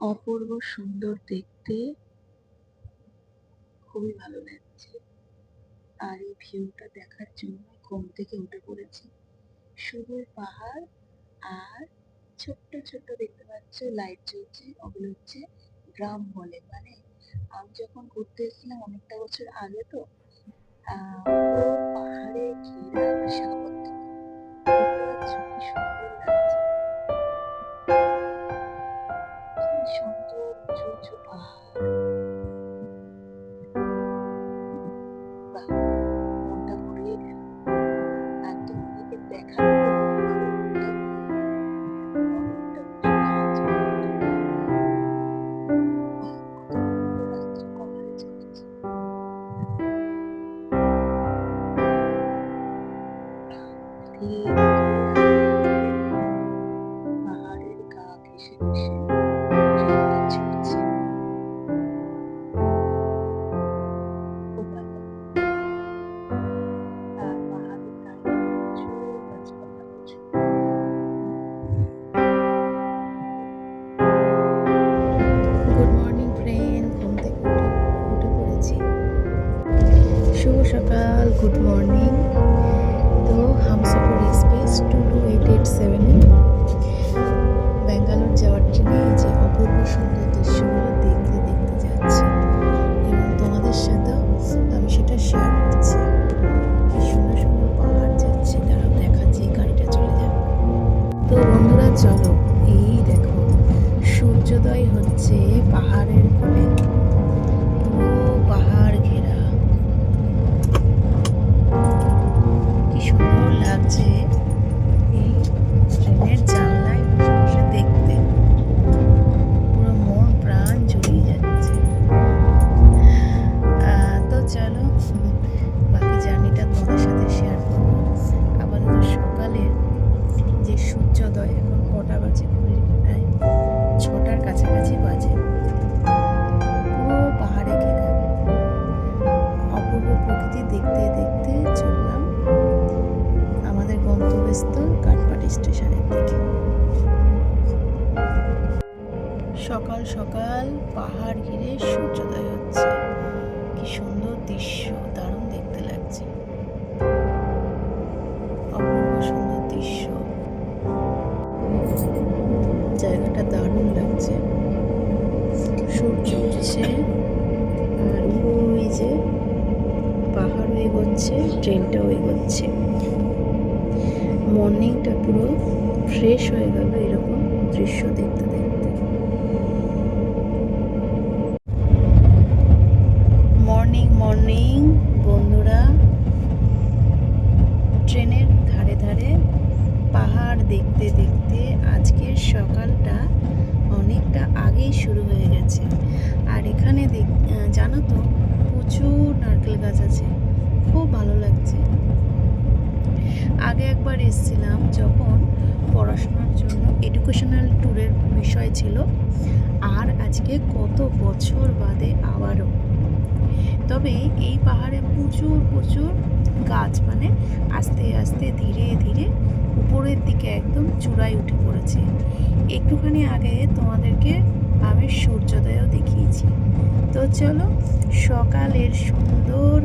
অপূর্ব সুন্দর দেখতে। খুবই ভালো লাগছে। আর এই ভিউটা দেখার জন্য ঘুম থেকে উঠে পড়েছি। শুধু পাহাড় আর ছোট্ট ছোট্ট দেখতে পাচ্ছ লাইট জ্বলছে ওগুলো হচ্ছে গ্রাম বলে। মানে আমি যখন ঘুরতে এসেছিলাম অনেকটা বছর আগে তো আহ, ফ্রেন্ড ঘুম থেকে উঠে উঠে পড়েছি। শুভ সকাল। গুড মর্নিং তো Humsafar express two two eight eight সেভেনে ব্যাঙ্গালোর যাওয়ার ট্রেনে এই যে অপূর্ব সুন্দর দৃশ্যগুলো দেখতে দেখতে যাচ্ছি। এবং তোমাদের সাথেও আমি সেটা শেয়ার করছি। কি সুন্দর সুন্দর পাহাড় যাচ্ছে তারা দেখাচ্ছে গাড়িটা চলে যাবে তো বন্ধুরা, চলো, এই দেখো, সূর্যোদয় হচ্ছে পাহাড়ের কোলে পুরো পাহাড় লাগছে এই ট্রেনের জানলায় বসে বসে দেখতে পুরো মন প্রাণ জুড়িয়ে যাচ্ছে। তো চলো, বাকি জার্নিটা তোমাদের সাথে শেয়ার করব। আপাতত সকালের যে সূর্যোদয়, এখন কটা বাজে কাঁটায় ছটার কাছাকাছি বাজে। পুরো পাহাড়ে ঘেরা অপূর্ব প্রকৃতি দেখতে দেখতে গন্তব্যস্থল কাঠপাটি স্টেশনের দিকে। সকাল সকাল পাহাড় ঘিরে সূর্যোদয় হচ্ছে। কি সুন্দর দৃশ্য, দারুণ দেখতে লাগছে। অপূর্ব সুন্দর দৃশ্য। জায়গাটা দারুণ লাগছে। সূর্য উঠছে আর ওই যে পাহাড়ও এগোচ্ছে, ট্রেনটাও এগোচ্ছে। মর্নিংটা পুরো ফ্রেশ হয়ে গেল এরকম দৃশ্য দেখতে দেখতে। মর্নিং মর্নিং, বন্ধুরা। ট্রেনের ধারে ধারে, পাহাড় দেখতে দেখতে আজকের সকালটা অনেকটা আগেই শুরু হয়ে গেছে। আর এখানে দেখ জানো তো, প্রচুর নারকেল গাছ আছে খুব ভালো লাগছে আগে একবার এসেছিলাম যখন পড়াশোনার জন্য এডুকেশনাল ট্যুরের বিষয় ছিল। আর আজকে কত বছর বাদে আবারও। তবে এই পাহাড়ে প্রচুর প্রচুর গাছ মানে আস্তে আস্তে ধীরে ধীরে উপরের দিকে একদম চূড়ায় উঠে পড়েছে। একটুখানি আগে তোমাদেরকে আমি সূর্যোদয়ও দেখিয়েছি। তো চলো সকালের সুন্দর